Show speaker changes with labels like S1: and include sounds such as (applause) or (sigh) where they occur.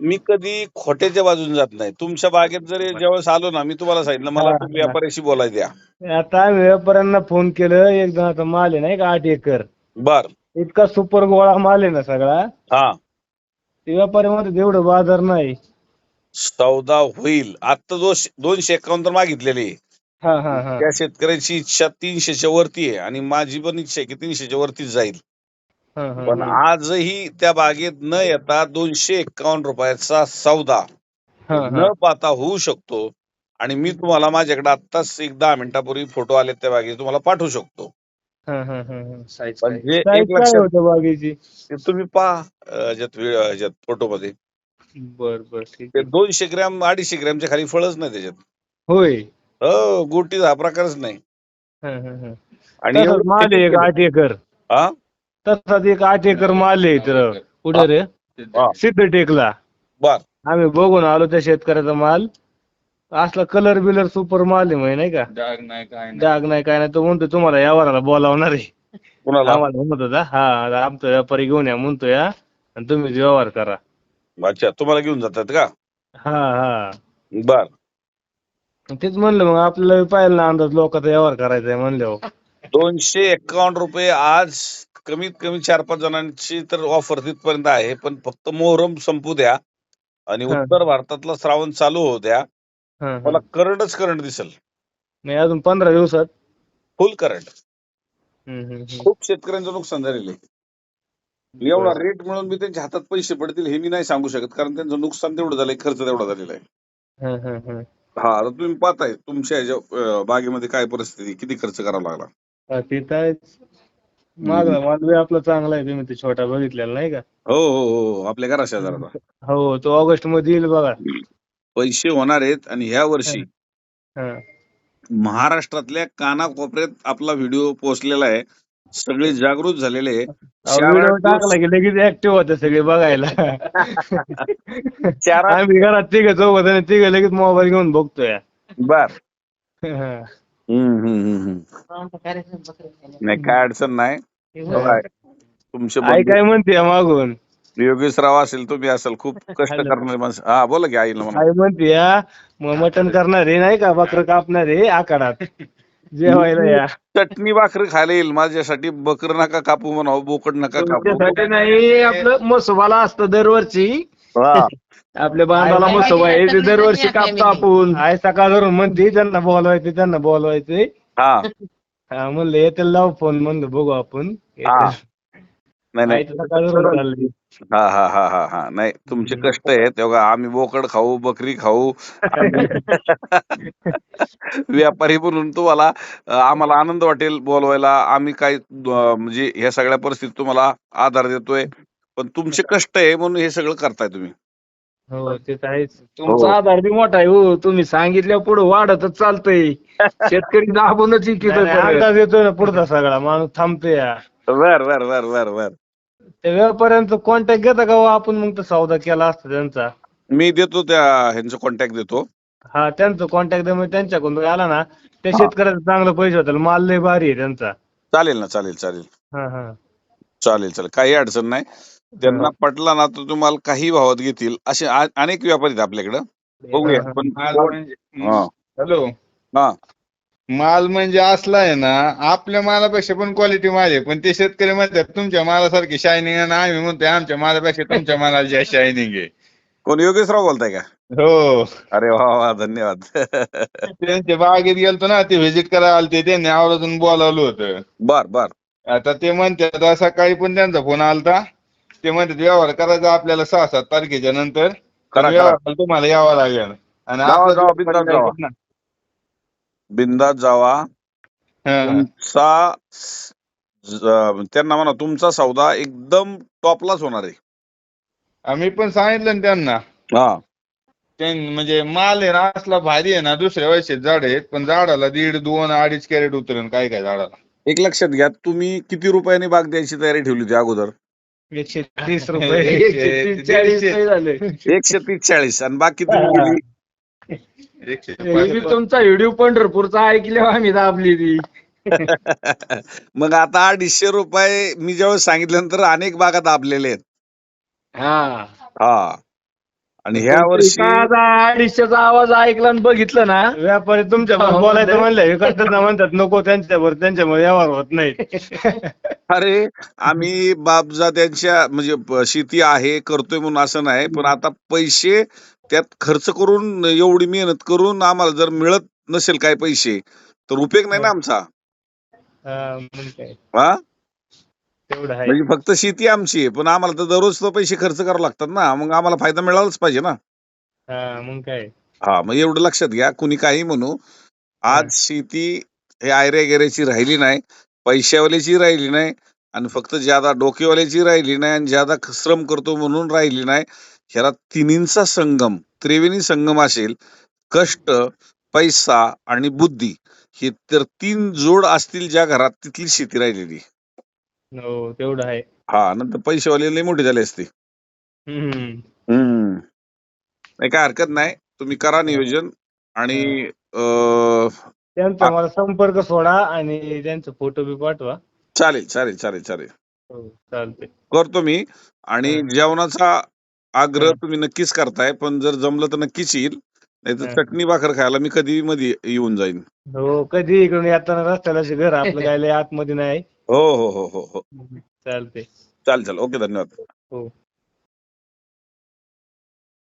S1: मी कधी खोट्याच्या बाजून जात नाही. तुमच्या बागेत जरी ज्यावेळेस आलो ना मी तुम्हाला सांगितलं मला
S2: हा,
S1: तुम्ही
S2: हा.
S1: व्यापाऱ्याशी बोलाय द्या.
S2: आता व्यापाऱ्यांना फोन केलं एकदम आता माल आहे नाही का आठ एकर.
S1: बर.
S2: इतका सुपर गोळा माल आहे ना सगळा.
S1: हा.
S2: ते व्यापाऱ्यामध्ये तेवढं बाजार नाही.
S1: सौदा होईल. आता जो दोनशे एकावन्न तर मागितलेले
S2: हा हा हा.
S1: त्या शेतकऱ्याची इच्छा तीनशेच्या वरती आहे आणि माझी पण इच्छा आहे की तीनशेच्या वरतीच जाईल.
S2: हा, हा,
S1: पण
S2: हा.
S1: आजही त्या बागेत न येता दोनशे एकावन्न रुपयाचा सौदा
S2: हा, हा.
S1: न पाहता होऊ शकतो. आणि मी तुम्हाला माझ्याकडे आत्ताच एक दहा मिनिटापूर्वी फोटो आले त्या बागेचे तुम्हाला पाठवू शकतो.
S2: हा, हा, हा, हा.
S1: पण जे
S2: Size
S1: एक
S2: काय
S1: लक्षात
S2: होतं बागेची?
S1: ते तुम्ही पहा फोटो मध्ये
S2: बर बर ठीक
S1: ते
S2: आहे.
S1: दोनशे ग्रॅम अडीचशे ग्रॅमच्या खाली फळच नाही त्याच्यात.
S2: होय.
S1: हो गोटी हा प्रकारच नाही.
S2: हा, हा, हा.
S1: आणि
S2: तसाच
S1: एवढं
S2: एक एकर.
S1: हा?
S2: तसाच एक आठ एकर माल आहे तर कुठे रे?
S1: हा.
S2: सिद्ध टेकला
S1: बर
S2: आम्ही बघून आलो त्या शेतकऱ्याचा माल. असला कलर बिलर सुपर माल आहे म्हणे, नाही का?
S3: डाग नाही काय नाही.
S2: डाग नाही काय नाही. तो म्हणतो तुम्हाला यावराला बोलावणार आहे.
S1: कुणाला?
S2: आम्हाला म्हणत होता हा आमचा व्यापारी घेऊन या म्हणतो या आणि तुम्ही व्यवहार करा.
S1: अच्छा तुम्हाला घेऊन जातात का?
S2: हा हा.
S1: बर.
S2: तेच म्हणलं मग आपल्याला पाहिलं ना अंदाज लोकांचा व्यवहार करायचा आहे म्हणल्यावर
S1: दोनशे एकावन्न रुपये आज कमीत कमी चार पाच जणांची तर ऑफर तिथपर्यंत आहे पण फक्त मोहरम संपू द्या आणि
S2: हा.
S1: उत्तर भारतातला श्रावण चालू होऊ द्या
S2: हा, हा.
S1: मला करंटच करंट दिसल
S2: नाही अजून पंधरा दिवसात
S1: फुल करंट
S2: हम्म, हम्म, हम्म.
S1: खूप शेतकऱ्यांचं नुकसान झालेलं आहे एवढा रेट मिळून मी त्यांच्या हातात पैसे पडतील हे मी नाही सांगू शकत कारण त्यांचं नुकसान तेवढं झालंय खर्च तेवढा झालेला आहे
S2: हा, हा, हा.
S1: हा आता तुम्ही पाहताय तुमच्या ह्याच्या अं, बागेमध्ये काय परिस्थिती किती खर्च करावा लागला
S2: हा, ते तर आहेच. मागला माल बी आपला चांगला आहे तुम्ही ते छोटा बघितलेला नाही का?
S1: हो हो हो हो. आपल्या घरा शेजाराचा
S2: हो तो ऑगस्टमध्ये येईल बघा.
S1: पैसे होणार आहेत आणि ह्या वर्षी
S2: हा.
S1: महाराष्ट्रातल्या कानाकोपऱ्यात आपला व्हिडिओ पोहोचलेला आहे. सगळे जागृत झालेले आहे.
S2: अहो,
S1: चार
S2: व्हिडिओ
S1: आठ दिवस-
S2: टाकला की लगेच ऍक्टिव्ह होते सगळे बघायला.
S1: चार
S2: आम्ही घरात तिघ चौघ जण तिघ लगेच मोबाईल घेऊन बघतोय.
S1: बर.
S2: हा.
S1: हम्म, हम्म, हम्म, हम्म. नाही काय अडचण नाही. बघा, तुमचे
S2: आई
S1: बंधू
S2: काय म्हणते मागून?
S1: योगेशराव असेल तुम्ही असेल खूप कष्ट
S2: Hello.
S1: करणारे माणसं. हा बोला की आईला म्हणा.
S2: आई म्हणते या मग मटण करणार आहे नाही का? बकर कापणार आहे आकारात. जेवायला या.
S1: चटणी भाकरी खायला येईल. माझ्यासाठी बकर नका कापू म्हणावं बोकड नका कापू.
S2: तुमच्यासाठी नाही आपलं मसोबाला असतं दरवर्षी. आपल्या बांधाला मसोबा आहे ते दरवर्षी कापतो आपण. आई सकाळ धरून म्हणते त्यांना बोलवायचे त्यांना बोलवायचे
S1: हा.
S2: हा म्हणलं येतील लाव फोन म्हणलं बघू आपण.
S1: हा. नाही नाही.
S2: सकाळ धरून
S1: हा हा हा हा हा. तुमचे कष्ट आहेत. तेव्हा आम्ही बोकड खाऊ बकरी खाऊ (laughs) व्यापारी म्हणून तुम्हाला अं, आम्हाला आनंद वाटेल बोलवायला. आम्ही काय अं, म्हणजे ह्या सगळ्या परिस्थितीत तुम्हाला आधार देतोय. पण तुमचे कष्ट आहे म्हणून हे सगळं करताय तुम्ही.
S2: हो ते तर आहेच. तुमचा आधार बी मोठा आहे हो. तुम्ही सांगितल्या पुढे वाढतच चालतंय. (laughs) शेतकरी दाबूनच अंदाज येतोय ना पुढचा सगळा. माणूस थांबतोय या.
S1: बर बर बर बर बर
S2: त्या व्यापाऱ्यांचा कॉन्टॅक्ट घेता का हो? आपण मग तो सौदा केला असता त्यांचा.
S1: मी देतो त्या ह्यांचा कॉन्टॅक्ट देतो.
S2: हा त्यांचा कॉन्टॅक्ट द्या त्यांच्याकडून आला ना त्या
S1: हा.
S2: शेतकऱ्याचा चांगला पैसे होतील. माल लय भारी आहे त्यांचा.
S1: चालेल ना चालेल चालेल.
S2: हा हा.
S1: चालेल चालेल. काही अडचण नाही. त्यांना पटला ना तर तुम्हाला काही भावात घेतील. असे आ- अनेक व्यापारी आहेत आपल्याकडं. बघूया. पण
S3: माल म्हणजे
S1: हा.
S3: हॅलो.
S1: हा.
S3: माल म्हणजे असला आहे ना आपल्या मालापेक्षा पण क्वालिटी माल आहे. पण ते शेतकरी म्हणतात तुमच्या मालासारखी शायनिंग आहे ना आम्ही म्हणतोय आमच्या मालापेक्षा तुमच्या मालाला जास्त शायनिंग आहे.
S1: कोण योगेशराव बोलताय का?
S3: हो.
S1: अरे वा वा धन्यवाद. (laughs)
S3: त्यांच्या बागेत गेलतो ना ते व्हिजिट करायला आलते त्यांनी आवर्जून बोलावलं होतं.
S1: बर बर.
S3: आता ते म्हणतात सकाळी पण त्यांचा फोन आलता. ते म्हणतात व्यवहार करायचा आपल्याला सहा सात तारखेच्या नंतर
S1: करा,
S3: तुम्हाला यावं लागेल. आणि
S1: जावा,
S3: आपलं
S1: जावा.
S3: ना,
S1: बिंदात जावा.
S3: हा.
S1: तुमचा ज- त्यांना म्हणा तुमचा सौदा एकदम टॉपलाच होणार आहे.
S3: आम्ही पण सांगितलं ना त्यांना.
S1: हा.
S3: त्यां- म्हणजे माल आहे ना असला भारी आहे ना दुसऱ्या वर्षी झाड आहेत पण झाडाला दीड दोन अडीच कॅरेट उतरेल काय काय झाडाला.
S1: एक लक्षात घ्या तुम्ही किती रुपयांनी बाग द्यायची तयारी ठेवली होती अगोदर? (laughs)
S2: एकशे तीस रुपये
S3: एकशे
S2: तीस चाळीस
S1: आणि बाकी तुम्ही
S2: हे तुमचा व्हिडिओ पंढरपूरचा ऐकल्यावर आम्ही दाबली ती? (laughs)
S1: मग आता अडीचशे रुपये मी ज्यावेळेस सांगितल्यानंतर अनेक बागा दाबलेले आहेत.
S2: हा.
S1: हा. आणि ह्या वर्षी
S4: अडीचशेचा आवाज ऐकला आणि बघितलं ना.
S2: व्यापारी तुमच्या
S4: हो,
S2: बोलायचं
S4: म्हणजे-
S2: म्हणलं हे करतात म्हणतात नको त्यांच्यावर त्यांच्यामुळे व्यवहार होत नाहीत (laughs)
S1: अरे आम्ही बापजात्यांच्या म्हणजे शेती आहे करतोय म्हणून असं नाही पण आता पैसे त्यात खर्च करून एवढी मेहनत करून आम्हाला जर मिळत नसेल काय पैसे तर उपयोग नाही ना आमचा.
S2: हा, काय.
S1: हा?
S2: तेवढं आहे.
S1: म्हणजे फक्त शेती आमची आहे पण आम्हाला तर दररोज तर पैसे खर्च करावे लागतात ना मग आम्हाला फायदा मिळालाच पाहिजे ना.
S2: हा मग काय?
S1: हा मग एवढं लक्षात घ्या कुणी काही म्हणू आज शेती हे आयऱ्या गेऱ्याची राहिली नाही पैशावाल्याची राहिली नाही आणि फक्त ज्यादा डोकेवाल्याची राहिली नाही आणि ज्यादा श्रम करतो म्हणून राहिली नाही ह्याला तिन्हींचा संगम त्रिवेणी संगम असेल कष्ट पैसा आणि बुद्धी हे तर तीन जोड असतील ज्या घरात तिथली शेती राहिलेली.
S2: हो तेवढं आहे.
S1: हा नंतर पैसेवाले लय मोठे झाले असते.
S2: हम्म.
S1: हम्म. नाही काय हरकत नाही तुम्ही करा नियोजन आणि अं,
S2: त्यांचा मला संपर्क सोडा आणि त्यांचा फोटो बी पाठवा.
S1: चालेल चालेल चालेल चालेल.
S2: हो चालते
S1: करतो मी आणि. जेवणाचा आग्रह. तुम्ही नक्कीच करताय पण जर जमलं तर नक्कीच येईल. नाही तर. चटणी भाकर खायला मी कधी मध्ये येऊन जाईन.
S2: हो कधी इकडून येताना रस्त्याला अशी घर आपलं (laughs) काय लय आतमध्ये नाही.
S1: हो हो हो हो हो.
S2: चालते
S1: चालेल चालेल. ओके धन्यवाद.
S2: हो.